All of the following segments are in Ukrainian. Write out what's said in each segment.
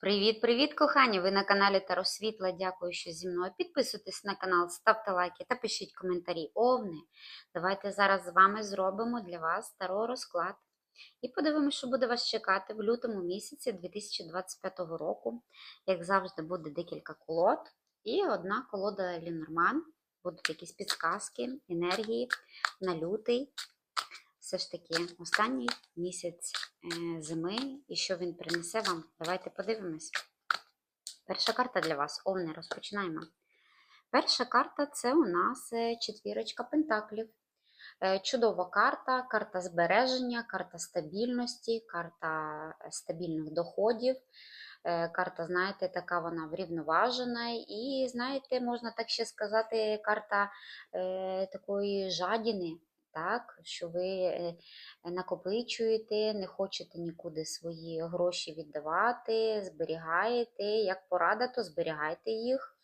Привіт-привіт, кохані! Ви на каналі Таро Світла. Дякую, що зі мною. Підписуйтесь на канал, ставте лайки та пишіть коментарі. Овни. Давайте зараз з вами зробимо для вас Таро розклад. І подивимося, що буде вас чекати в лютому місяці 2025 року. Як завжди, буде декілька колод. І одна колода Лінорман. Будуть якісь підсказки, енергії на лютий. Все ж таки, останній місяць е, зими і що він принесе вам. Давайте подивимось. Перша карта для вас. Овни, розпочинаємо. Перша карта це у нас е, четвірочка пентаклів. Е, Чудова карта, карта збереження, карта стабільності, карта стабільних доходів. Карта, знаєте, така вона врівноважена. І, знаєте, можна так ще сказати, карта е, такої жадіни. Так, що ви е, накопичуєте, не хочете нікуди свої гроші віддавати, зберігаєте. Як порада, то зберігайте їх.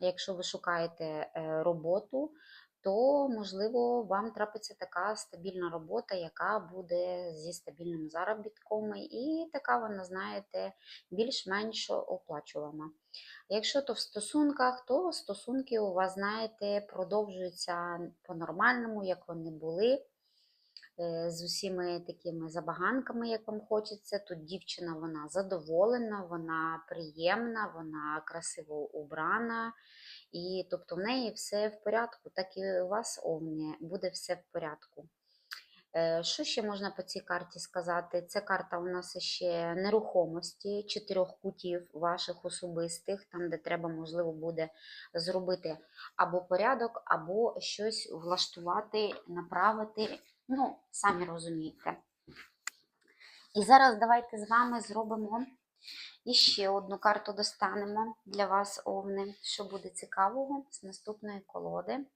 Якщо ви шукаєте е, роботу, то, можливо, вам трапиться така стабільна робота, яка буде зі стабільним заробітком, і така вона, знаєте, більш-менш оплачувана. Якщо то в стосунках, то стосунки у вас, знаєте, продовжуються по-нормальному, як вони були. Е, З усіма такими забаганками, як вам хочеться. Тут дівчина вона задоволена, вона приємна, вона красиво убрана. І тобто в неї все в порядку, так і у вас, овни, буде все в порядку. Е, Що ще можна по цій карті сказати? Це карта у нас ще нерухомості, чотирьох кутів ваших особистих, там, де треба, можливо, буде зробити або порядок, або щось влаштувати, направити. Ну, самі розумієте. І зараз давайте з вами зробимо і ще одну карту достанемо для вас, овни, що буде цікавого з наступної колоди.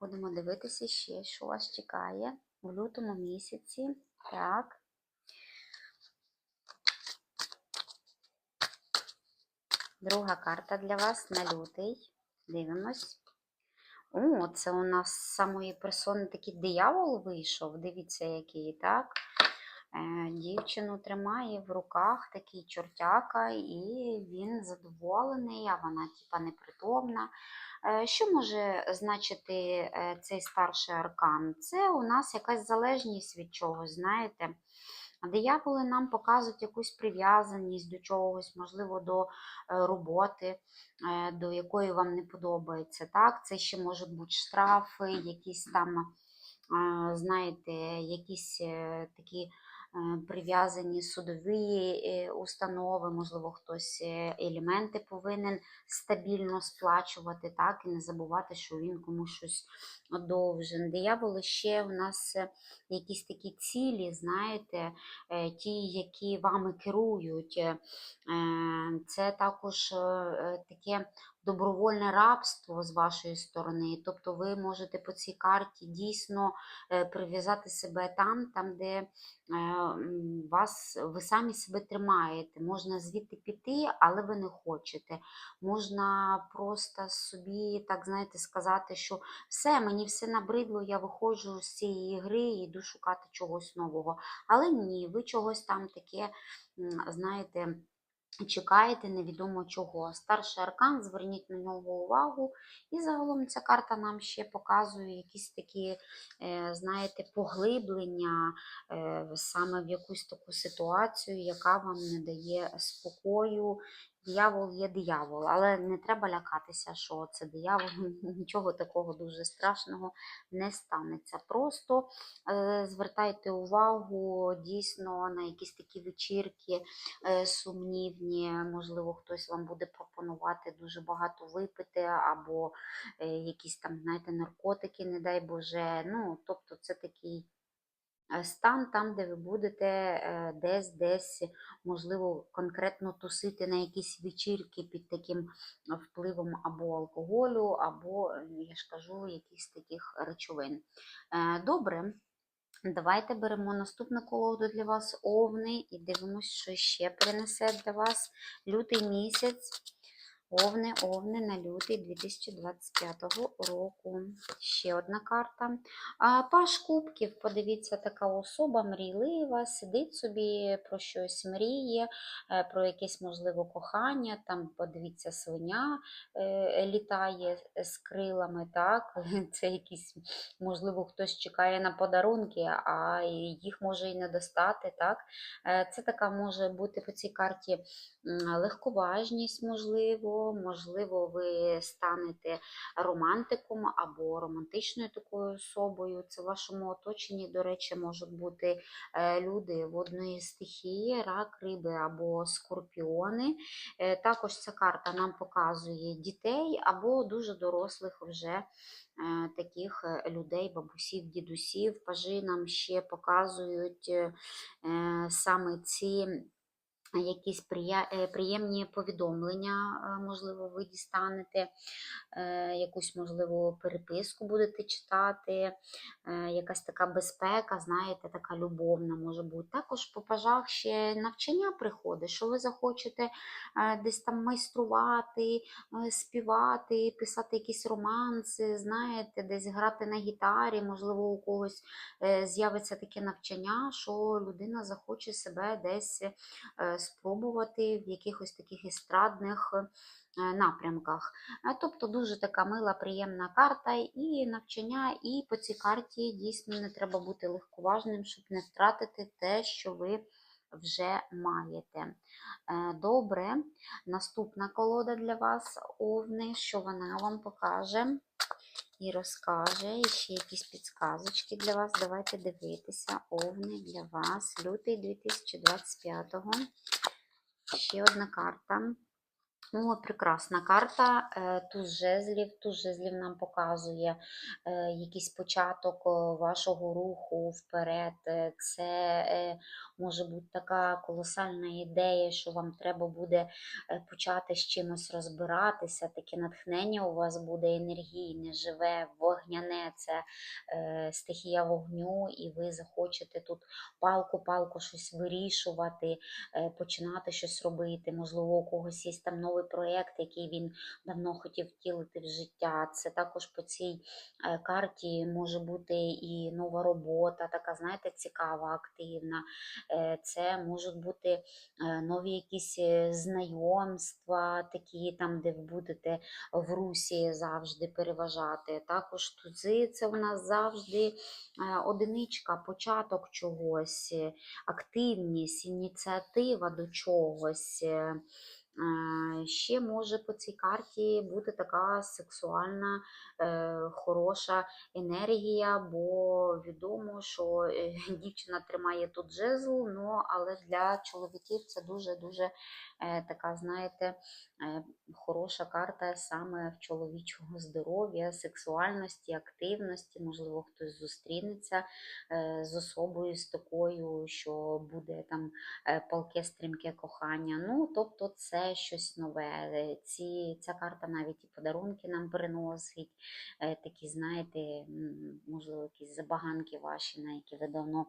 Будемо дивитися ще, що вас чекає в лютому місяці. Так. Друга карта для вас на лютий. Дивимось. О, це у нас з самої персони такий диявол вийшов. Дивіться, який, так? Е, Дівчину тримає в руках такий чортяка, і він задоволений, а вона типа непритомна. Е, Що може значити е, цей старший аркан? Це у нас якась залежність від чогось, знаєте. Дияволи нам показують якусь прив'язаність до чогось, можливо, до е, роботи, е, до якої вам не подобається. Так? Це ще можуть бути штрафи, якісь там, е, знаєте, якісь такі прив'язані судові е, установи, можливо, хтось е, елементи повинен стабільно сплачувати, так, і не забувати, що він комусь щось должен. Дияволи ще у нас е, якісь такі цілі, знаєте, е, ті, які вами керують. Е, Це також е, е, таке добровольне рабство з вашої сторони. Тобто ви можете по цій карті дійсно е, прив'язати себе там, там, де е, вас, ви самі себе тримаєте. Можна звідти піти, але ви не хочете. Можна просто собі, так знаєте, сказати, що все, мені все набридло, я виходжу з цієї гри і йду шукати чогось нового. Але ні, ви чогось там таке, знаєте, чекаєте невідомо чого. Старший аркан, зверніть на нього увагу. І загалом ця карта нам ще показує якісь такі, е, знаєте, поглиблення е, саме в якусь таку ситуацію, яка вам не дає спокою. Диявол є диявол, але не треба лякатися, що це диявол, нічого такого дуже страшного не станеться. Просто е, звертайте увагу дійсно на якісь такі вечірки е, сумнівні. Можливо, хтось вам буде пропонувати дуже багато випити, або е, якісь там, знаєте, наркотики, не дай Боже. Ну, тобто, це такий. Е, Стан там, де ви будете е, десь, десь, можливо, конкретно тусити на якісь вечірки під таким впливом або алкоголю, або, е, я ж кажу, якихось таких речовин. Е, Добре, давайте беремо наступну колоду для вас овни і дивимося, що ще принесе для вас лютий місяць. Овни на лютий 2025 року. Ще одна карта. А, Паш Кубків, подивіться, така особа мрійлива, сидить собі про щось мріє, е, про якесь можливо кохання. Там, подивіться, свиня е, літає з крилами. так? Це якісь, можливо, хтось чекає на подарунки, а їх може і не достати. так? Е, Це така може бути по цій карті легковажність, можливо, можливо, ви станете романтиком або романтичною такою особою. Це в вашому оточенні, до речі, можуть бути е, люди водної стихії, рак, риби або скорпіони. Е, Також ця карта нам показує дітей або дуже дорослих вже е, таких людей, бабусів, дідусів. Пажи нам ще показують саме ці якісь е, приємні повідомлення, е, можливо, ви дістанете, е, якусь, можливо, переписку будете читати, якась така безпека, знаєте, така любовна може бути. Також по пажах ще навчання приходить, що ви захочете десь там майструвати, співати, писати якісь романси, знаєте, десь грати на гітарі, можливо, у когось з'явиться таке навчання, що людина захоче себе десь спробувати в якихось таких естрадних е, напрямках. Е, Тобто дуже така мила, приємна карта і навчання, і по цій карті дійсно не треба бути легковажним, щоб не втратити те, що ви вже маєте. Е, Добре, наступна колода для вас, Овни, що вона вам покаже і розкаже. І ще якісь підсказочки для вас. Давайте дивитися. Овни для вас. Лютий 2025-го. Ще одна карта. О, прекрасна карта. Е, Туз жезлів. Туз жезлів нам показує е, якийсь початок вашого руху вперед. Е, Це е, може бути така колосальна ідея, що вам треба буде е, почати з чимось розбиратися. Таке натхнення у вас буде енергійне, живе, вогняне. Це е, стихія вогню, і ви захочете тут палку-палку щось вирішувати е, починати щось робити. Можливо, у когось є там новий проєкт, який він давно хотів втілити в життя. Це також по цій е, карті може бути і нова робота, така, знаєте, цікава, активна. Е, Це можуть бути е, нові якісь знайомства, такі там, де ви будете в русі завжди переважати. Також тузи це у нас завжди одиничка, початок чогось, активність, ініціатива до чогось. Ще може по цій карті бути така сексуальна, е, хороша енергія, бо відомо, що е, дівчина тримає тут жезл, але для чоловіків це дуже-дуже така, знаєте, е, хороша карта саме в чоловічого здоров'я, сексуальності, активності. Можливо, хтось зустрінеться е, з особою з такою, що буде там е, палке стрімке кохання. Ну, тобто, це щось нове. Е, Ці, ця карта навіть і подарунки нам приносить, е, такі, знаєте, можливо, якісь забаганки ваші, на які ви давно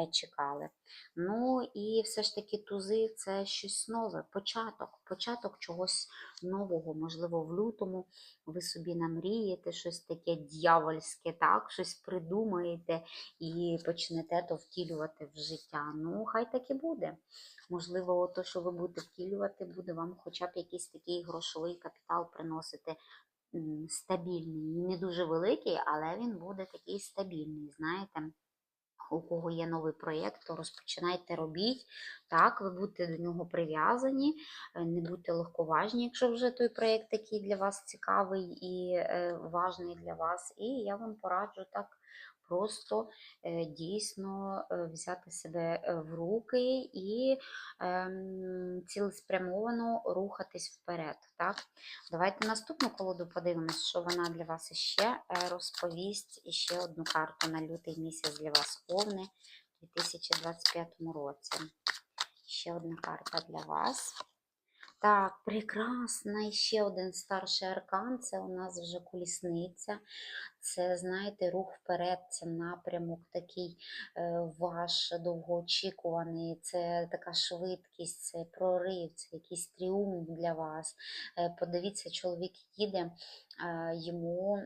е, чекали. Ну і все ж таки тузи це щось нове, початок, початок чогось нового, можливо, в лютому ви собі намрієте щось таке дьявольське, так, щось придумаєте і почнете то втілювати в життя. Ну, хай так і буде. Можливо, то, що ви будете втілювати, буде вам хоча б якийсь такий грошовий капітал приносити стабільний. Не дуже великий, але він буде такий стабільний, знаєте. У кого є новий проєкт, то розпочинайте робіть. Так, ви будете до нього прив'язані, е, не будьте легковажні, якщо вже той проєкт такий для вас цікавий і е, важний для вас. І я вам пораджу так просто е, дійсно е, взяти себе е, в руки і ем, цілеспрямовано рухатись вперед. Так? Давайте наступну колоду подивимось, що вона для вас іще е, розповість. І ще одну карту на лютий місяць для вас повне у 2025 році. Ще одна карта для вас. Так, прекрасно. І ще один старший аркан. Це у нас вже колісниця. Це, знаєте, рух вперед, це напрямок такий е, ваш довгоочікуваний, це така швидкість, це прорив, це якийсь тріумф для вас. Е, Подивіться, чоловік їде, е, йому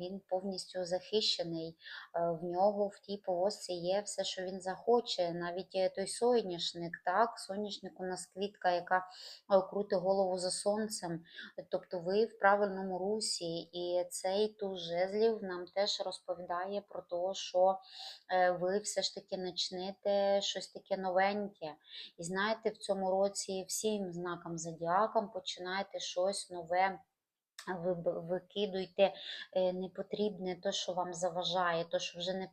він повністю захищений. В нього в тій повозці є все, що він захоче. Навіть той соняшник, так, соняшник у нас квітка, яка крутить голову за сонцем. Тобто ви в правильному русі, і цей туз жезлів нам теж розповідає про те, що е, ви все ж таки почнете щось таке новеньке. І знаєте, в цьому році всім знакам зодіакам починаєте щось нове. Ви викидуйте е, непотрібне, то, що вам заважає, то, що вже не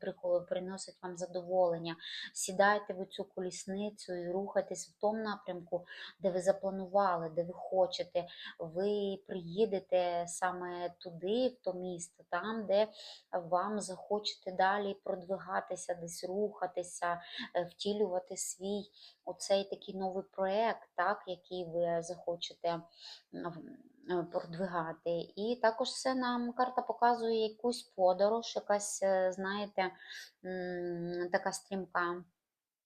приносить вам задоволення. Сідайте в цю колісницю і рухайтесь в тому напрямку, де ви запланували, де ви хочете. Ви приїдете саме туди, в то місто, там, де вам захочете далі продвигатися, десь рухатися, е, втілювати свій оцей такий новий проєкт, так, який ви захочете е, продвигати. І також це нам карта показує якусь подорож, якась, е, знаєте, така стрімка.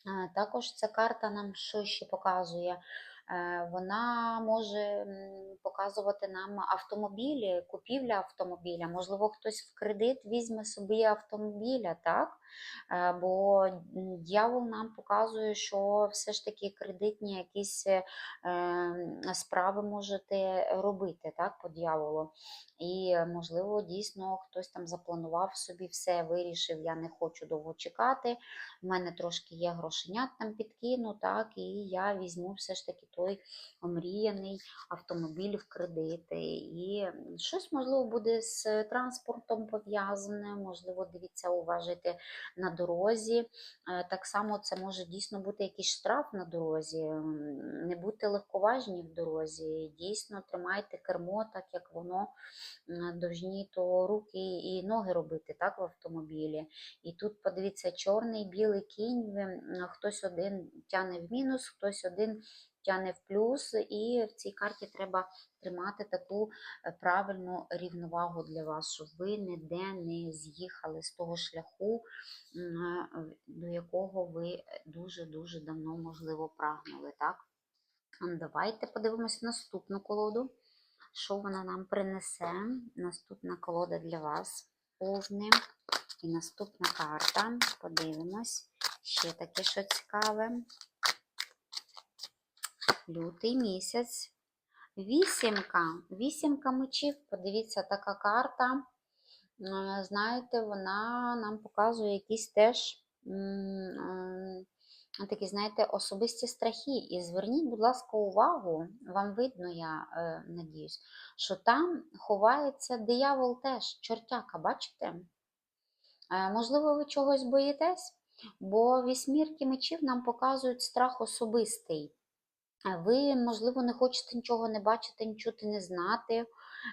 Е, Також ця карта нам що ще показує? Е, Вона може показувати нам автомобілі, купівля автомобіля. Можливо, хтось в кредит візьме собі автомобіля, так? Е, Бо дьявол нам показує, що все ж таки кредитні якісь е, справи можете робити так, по дьяволу. І, можливо, дійсно хтось там запланував собі все, вирішив, я не хочу довго чекати. в мене трошки є грошенят там підкину, так, і я візьму все ж таки той омріяний автомобіль в кредити. І щось, можливо, буде з транспортом пов'язане, можливо, дивіться, уважайте на дорозі. Е, Так само це може дійсно бути якийсь штраф на дорозі. Не будьте легковажні в дорозі, дійсно тримайте кермо, так як воно м, должні то руки і ноги робити так, в автомобілі. І тут, подивіться, чорний, білий кінь, хтось один тяне в мінус, хтось один тяне в плюс, і в цій карті треба тримати таку е, правильну рівновагу для вас, щоб ви ніде не з'їхали з того шляху, е, до якого ви дуже-дуже давно, можливо, прагнули. Так? Давайте подивимося наступну колоду. Що вона нам принесе? Наступна колода для вас. Овни. І наступна карта. Подивимось. Ще таке, що цікаве. Лютий місяць. Вісімка. Вісімка мечів. Подивіться, така карта. Е, Знаєте, вона нам показує якісь теж м, такі, знаєте, особисті страхи. І зверніть, будь ласка, увагу, вам видно, я е, надіюсь, що там ховається диявол теж, чортяка, бачите? Е, Можливо, ви чогось боїтесь, бо вісьмірки мечів нам показують страх особистий. Ви, можливо, не хочете нічого не бачити, нічого не знати.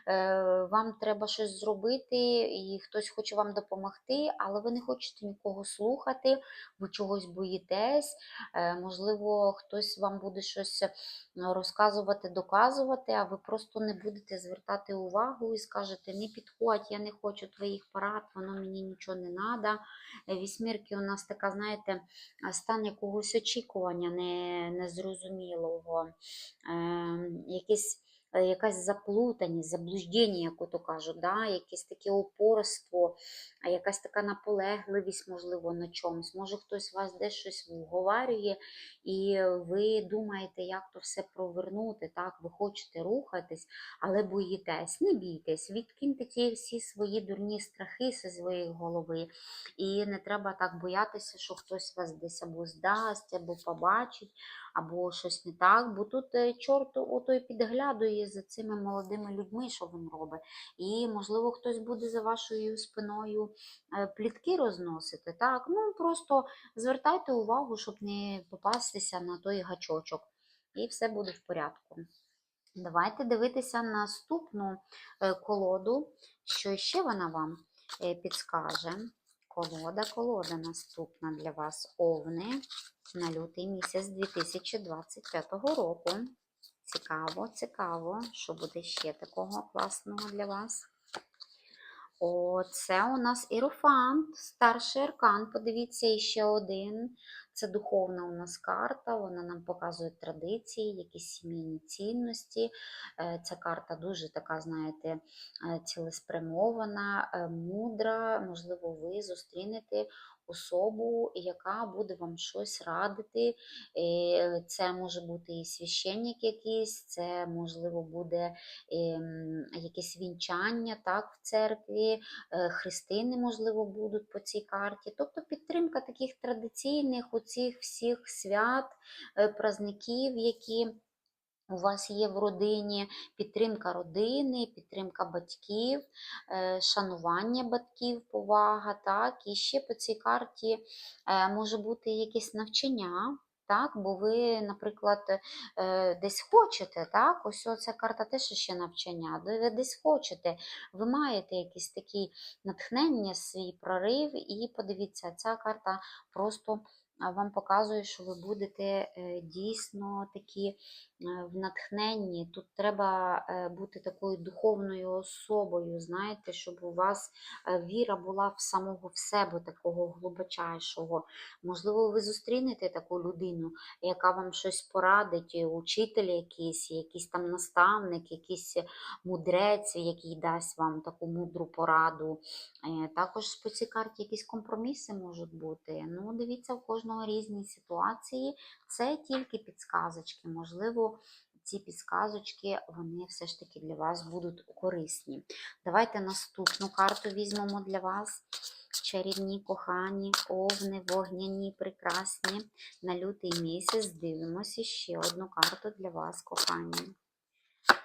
Е, Вам треба щось зробити, і хтось хоче вам допомогти, але ви не хочете нікого слухати, ви чогось боїтесь. Е, Можливо, хтось вам буде щось е, розказувати, доказувати, а ви просто не будете звертати увагу і скажете, не підходь, я не хочу твоїх порад, воно мені нічого не треба. Вісьмірки у нас така, знаєте, стан якогось очікування незрозумілого, е, якесь, якась заплутаність, заблуждення, як ото кажуть, да? якесь таке упорство, якась така наполегливість, можливо, на чомусь. Може, хтось вас десь щось вговарює, і ви думаєте, як то все провернути, так? ви хочете рухатись, але боїтесь. Не бійтесь, відкиньте ті всі свої дурні страхи зі своєї голови. І не треба так боятися, що хтось вас десь або здасть, або побачить, або щось не так. Бо тут е, чорт ото й підглядує за цими молодими людьми, що він робить. І, можливо, хтось буде за вашою спиною е, плітки розносити. Так, ну просто звертайте увагу, щоб не попастися на той гачочок. І все буде в порядку. Давайте дивитися наступну е, колоду, що ще вона вам підскаже. Колода, колода наступна для вас овни на лютий місяць 2025 року. Цікаво, цікаво, що буде ще такого класного для вас. О, це у нас Ірофант, старший аркан. Подивіться, ще один. Це духовна у нас карта, вона нам показує традиції, якісь сімейні цінності. Е, Ця карта дуже така, знаєте, е, цілеспрямована, е, мудра. Можливо, ви зустрінете особу, яка буде вам щось радити. Е, Це може бути і священник якийсь, це можливо буде ем, якесь вінчання так, в церкві, е, хрестини, можливо, будуть по цій карті. Тобто підтримка таких традиційних оцих всіх свят, е, праздників, які у вас є в родині, підтримка родини, підтримка батьків, е, шанування батьків, повага. Так? І ще по цій карті е, може бути якесь навчання. Так, бо ви, наприклад, е, десь хочете, так? Ось ця карта теж ще навчання. Ви десь хочете, ви маєте якісь такі натхнення, свій прорив, і подивіться, ця карта просто вам показує, що ви будете е, дійсно такі е, в натхненні. Тут треба е, бути такою духовною особою, знаєте, щоб у вас віра була в самого в себе, такого глибочайшого. Можливо, ви зустрінете таку людину, яка вам щось порадить, учитель якийсь, якийсь там наставник, якийсь мудрець, який дасть вам таку мудру пораду. Також по цій карті якісь компроміси можуть бути. Ну, дивіться, у кожного різні ситуації. Це тільки підсказочки. Можливо, ці підсказочки вони все ж таки для вас будуть корисні. Давайте наступну карту візьмемо для вас. Чарівні, кохані, овни, вогняні, прекрасні. На лютий місяць дивимося ще одну карту для вас, кохані.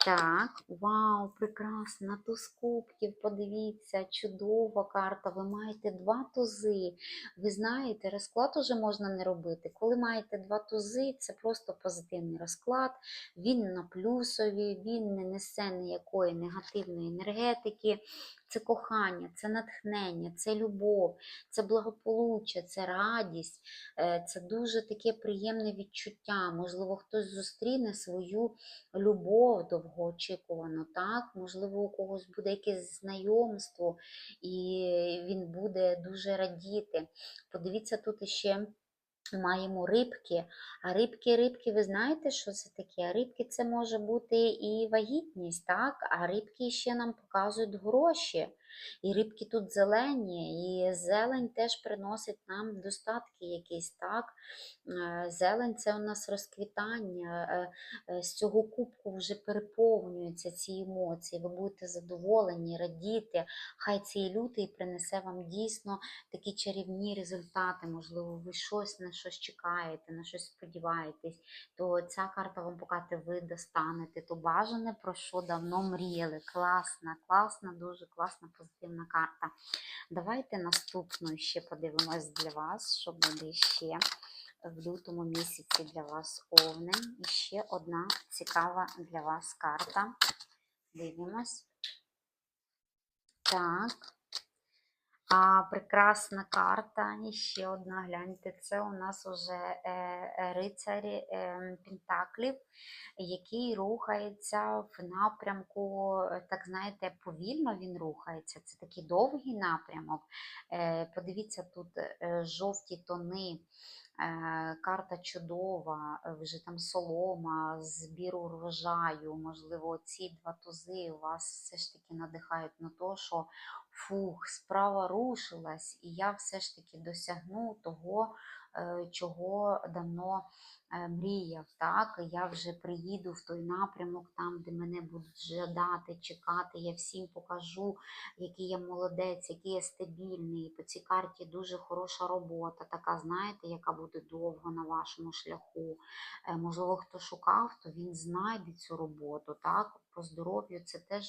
Так, вау, прекрасна, туз кубків, подивіться, чудова карта. Ви маєте два тузи. Ви знаєте, розклад уже можна не робити. Коли маєте два тузи, це просто позитивний розклад. Він на плюсові, він не несе ніякої негативної енергетики. Це кохання, це натхнення, це любов, це благополуччя, це радість, е, це дуже таке приємне відчуття. Можливо, хтось зустріне свою любов довгоочікувану, так? Можливо, у когось буде якесь знайомство, і він буде дуже радіти. Подивіться, тут іще. Маємо рибки, а рибки, рибки, ви знаєте, що це таке? Рибки це може бути і вагітність, так? А рибки ще нам показують гроші. І рибки тут зелені, і зелень теж приносить нам достатки якісь, так? Е, Зелень це у нас розквітання. е, е, З цього кубку вже переповнюються ці емоції. Ви будете задоволені, радіти. Хай цей лютий принесе вам дійсно такі чарівні результати. Можливо, ви щось на щось чекаєте, на щось сподіваєтесь, то ця карта вам покаже, ви достанете то бажане, про що давно мріяли. Класна, класна, дуже класна, позитивна карта. Давайте наступну ще подивимось для вас, що буде ще в лютому місяці для вас овни. І ще одна цікава для вас карта. Дивимось. Так. А, прекрасна карта. І ще одна, гляньте, це у нас уже е, рицарі е, Пентаклів, який рухається в напрямку, е, так знаєте, повільно він рухається. Це такий довгий напрямок. Е, подивіться, тут е, жовті тони. Е, Карта чудова, вже там солома, збір урожаю. Можливо, ці два тузи вас все ж таки надихають на те, що фух, справа рушилась, і я все ж таки досягну того, чого давно е, мріяв. Так? Я вже приїду в той напрямок, там, де мене будуть ждати, чекати. Я всім покажу, який я молодець, який я стабільний. По цій карті дуже хороша робота, така, знаєте, яка буде довго на вашому шляху. Е, Можливо, хто шукав, то він знайде цю роботу. Так? По здоров'ю це теж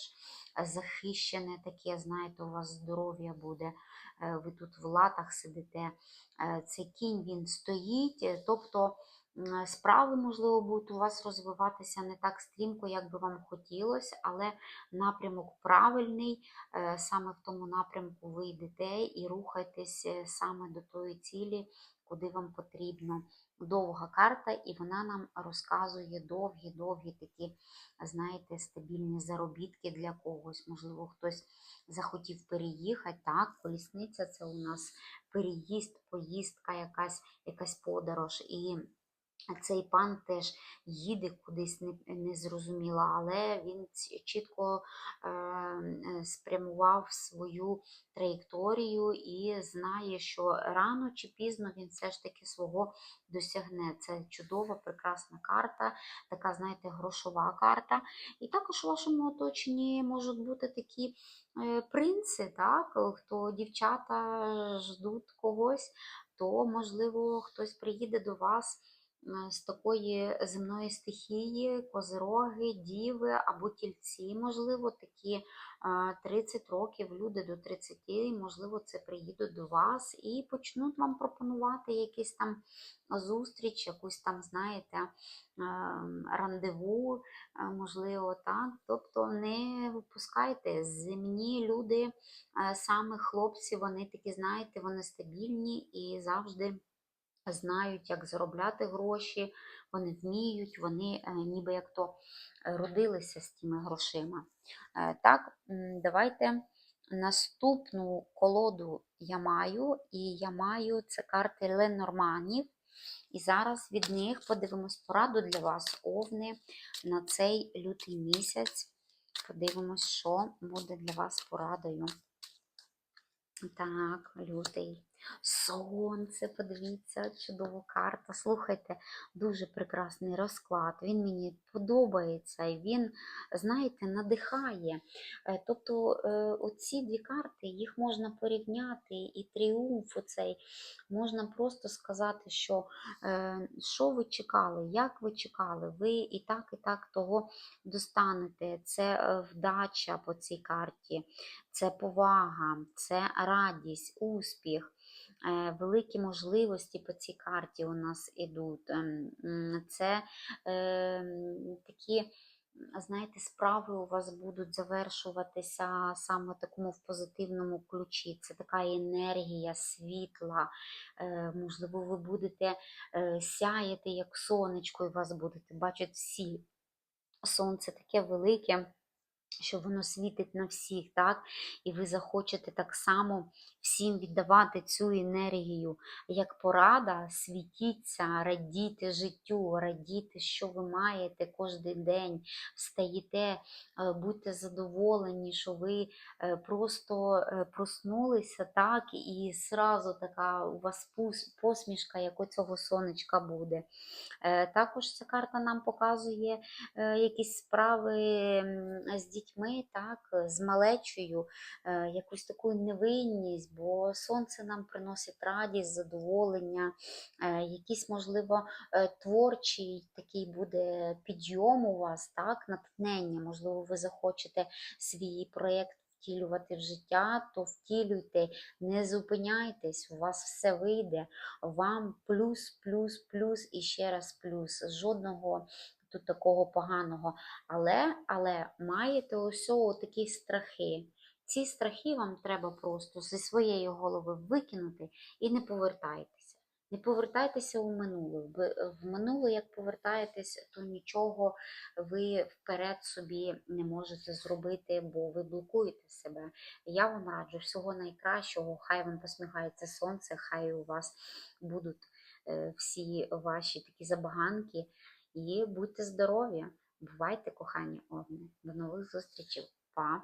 захищене таке, знаєте, у вас здоров'я буде, е, ви тут в латах сидите, е, цей кінь він стоїть, е, тобто справи, можливо, будуть у вас розвиватися не так стрімко, як би вам хотілося, але напрямок правильний, е, саме в тому напрямку ви йдете і рухайтесь е, саме до тої цілі, куди вам потрібно. Довга карта, і вона нам розказує довгі-довгі такі, знаєте, стабільні заробітки для когось. Можливо, хтось захотів переїхати. Так, колісниця це у нас переїзд, поїздка, якась, якась подорож. І цей пан теж їде кудись незрозуміло, але він чітко е, е, спрямував свою траєкторію і знає, що рано чи пізно він все ж таки свого досягне. Це чудова, прекрасна карта, така, знаєте, грошова карта. І також у вашому оточенні можуть бути такі е, принци, так, хто дівчата ждуть когось, то, можливо, хтось приїде до вас з такої земної стихії, козироги, діви або тільці, можливо, такі е, 30 років, люди до 30, можливо, це приїдуть до вас і почнуть вам пропонувати якісь там зустріч, якусь там, знаєте, ем, рандеву, е, можливо, так. Тобто не випускайте земні люди, е, саме хлопці, вони такі, знаєте, вони стабільні і завжди знають, як заробляти гроші, вони вміють, вони е, ніби як то е, родилися з тими грошима. Е, Так, давайте наступну колоду я маю, і я маю це карти Ленорманів. І зараз від них подивимось пораду для вас, овни, на цей лютий місяць. Подивимось, що буде для вас порадою. Так, лютий. Сонце, подивіться, чудова карта. Слухайте, дуже прекрасний розклад. Він мені подобається і він, знаєте, надихає. Е, Тобто, е, оці дві карти, їх можна порівняти, і тріумф оцей, можна просто сказати, що е, що ви чекали, як ви чекали, ви і так, і так того достанете. Це вдача по цій карті це повага, це радість, успіх, великі можливості по цій карті у нас ідуть. Ем, Це е, такі, знаєте, справи у вас будуть завершуватися саме такому в позитивному ключі. Це така енергія, світла. Е, Можливо, ви будете е, сяяти як сонечко, і вас будете бачити всі. Сонце таке велике що воно світить на всіх, так? І ви захочете так само всім віддавати цю енергію, як порада, світіться, радійте життю, радійте, що ви маєте кожен день, встаєте, е, будьте задоволені, що ви е, просто е, проснулися, так, і зразу така у вас посмішка, як у цього сонечка буде. Також ця карта нам показує якісь справи з дітьми, так, е, з малечою, е, якусь таку невинність, бо сонце нам приносить радість, задоволення, е, якийсь, можливо, творчий такий буде підйом у вас, так, натхнення. Можливо, ви захочете свій проєкт втілювати в життя, то втілюйте, не зупиняйтесь, у вас все вийде. Вам плюс, плюс, плюс і ще раз плюс. Жодного тут такого поганого. Але, але маєте ось такі страхи. Ці страхи вам треба просто зі своєї голови викинути і не повертайтеся. Не повертайтеся у минуле. В минуле, як повертаєтесь, то нічого ви вперед собі не можете зробити, бо ви блокуєте себе. Я вам раджу всього найкращого. Хай вам посміхається сонце, хай у вас будуть е, всі ваші такі забаганки. І будьте здорові! Бувайте, кохані овни. До нових зустрічей. Па!